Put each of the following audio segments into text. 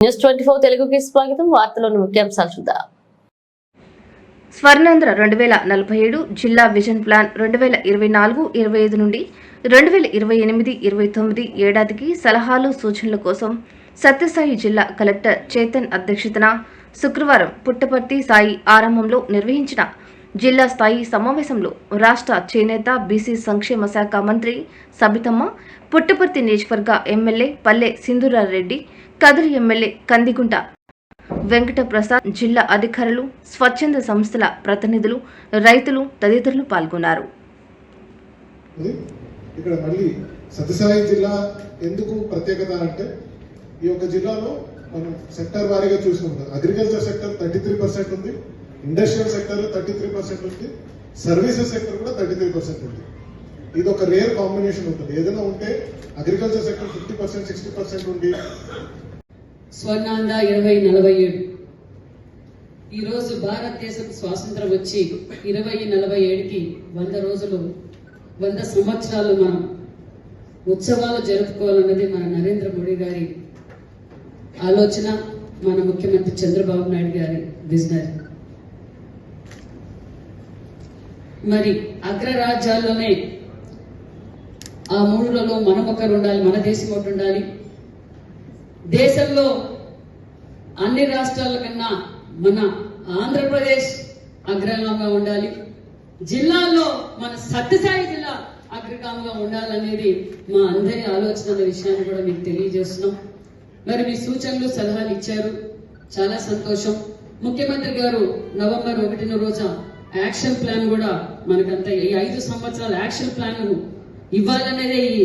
News twenty four తెలుగుకి స్వాగతం. వార్తలోని ముఖ్యాంశాలు చూద్దాం. స్వర్ణాంధ్ర రెండు వేల నలభై ఏడు జిల్లా విజన్ ప్లాన్ రెండు వేల ఇరవై నాలుగు ఇరవై ఐదు నుండి రెండు వేల ఇరవై ఎనిమిది ఇరవై తొమ్మిది ఏడాదికి సలహాలు సూచనల కోసం సత్యసాయి జిల్లా కలెక్టర్ చేతన్ అధ్యక్షతన శుక్రవారం పుట్టపర్తి సాయి ఆరంభంలో నిర్వహించిన జిల్లా స్థాయి సమావేశంలో రాష్ట్ర చేనేత బీసీ సంక్షేమ శాఖ మంత్రి సబితమ్మ పుట్టపర్తి నియోజకవర్గ ఎమ్మెల్యే పల్లె సింధురారెడ్డి కదిరి ఎమ్మెల్యే కందిగుంట వెంకటప్రసాద్ జిల్లా అధికారులు స్వచ్ఛంద సంస్థల ప్రతినిధులు రైతులు తదితరులు పాల్గొన్నారు. ఇక్కడ మళ్ళీ సత్యసాయి జిల్లా ఎందుకు ప్రత్యేకత అంటే ఈ యొక్క జిల్లాలో మనం సెక్టర్ వారీగా చూసుకుంటాం agriculture sector thirty three percent ఉంది. Industrial sector thirty three percent ఉంది సర్వీసెస్ సెక్టర్ కూడా థర్టీ త్రీ పర్సెంట్ ఉంది. ఇది ఒక రేర్ కాంబినేషన్ ఉంటుంది. ఏదైనా ఉంటే agriculture sector fifty percent sixty percent ఉంది స్వర్ణాంధ్ర ఇరవై నలభై ఏడు. ఈరోజు భారతదేశం స్వాతంత్రం వచ్చి ఇరవై నలభై ఏడుకి వంద రోజులు వంద సంవత్సరాలు మనం ఉత్సవాలు జరుపుకోవాలన్నది మన నరేంద్ర మోడీ గారి ఆలోచన మన ముఖ్యమంత్రి చంద్రబాబు నాయుడు గారి విజనరీ. మరి అగ్రరాజ్యాల్లోనే ఆ మూడులలో మనం ఒకరు ఉండాలి మన దేశం ఒకటి ఉండాలి. దేశంలో అన్ని రాష్ట్రాల కన్నా మన ఆంధ్రప్రదేశ్ అగ్రంగా ఉండాలి. జిల్లాల్లో మన సత్యసాయి జిల్లా అగ్రగామంగా ఉండాలనేది మా అందరి ఆలోచన అనే విషయాన్ని కూడా మీకు తెలియజేస్తున్నాం. మరి మీ సూచనలు సలహాలు ఇచ్చారు. చాలా సంతోషం. ముఖ్యమంత్రి గారు నవంబర్ ఒకటిన రోజు యాక్షన్ ప్లాన్ కూడా మనకంత ఈ ఐదు సంవత్సరాల యాక్షన్ ప్లాన్ ఇవ్వాలనేదే ఈ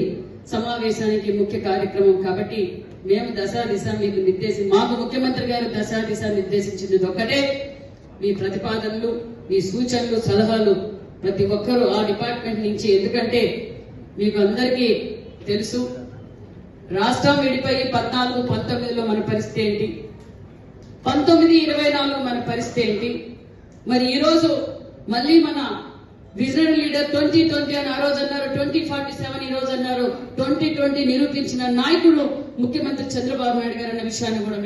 సమావేశానికి ముఖ్య కార్యక్రమం కాబట్టి మేము దశా దిశ మీకు నిర్దేశి మాకు ముఖ్యమంత్రి గారు దశా దిశ నిర్దేశించినది ఒక్కటే. మీ ప్రతిపాదనలు మీ సూచనలు సలహాలు ప్రతి ఒక్కరూ ఆ డిపార్ట్మెంట్ నుంచి. ఎందుకంటే మీకు అందరికీ తెలుసు రాష్ట్రం విడిపోయి పద్నాలుగు పంతొమ్మిదిలో మన పరిస్థితి ఏంటి? పంతొమ్మిది ఇరవై నాలుగు మన పరిస్థితి ఏంటి? మరి ఈరోజు మళ్ళీ మన విజనరీ లీడర్ ట్వంటీ ట్వంటీ అని ఆ రోజు అన్నారు ట్వంటీ ఫార్టీ సెవెన్ ఈ రోజు అన్నారు ట్వంటీ ట్వంటీ నిరూపించిన నాయకుడు ముఖ్యమంత్రి చంద్రబాబు నాయుడు గారు అన్న విషయాన్ని కూడా మీకు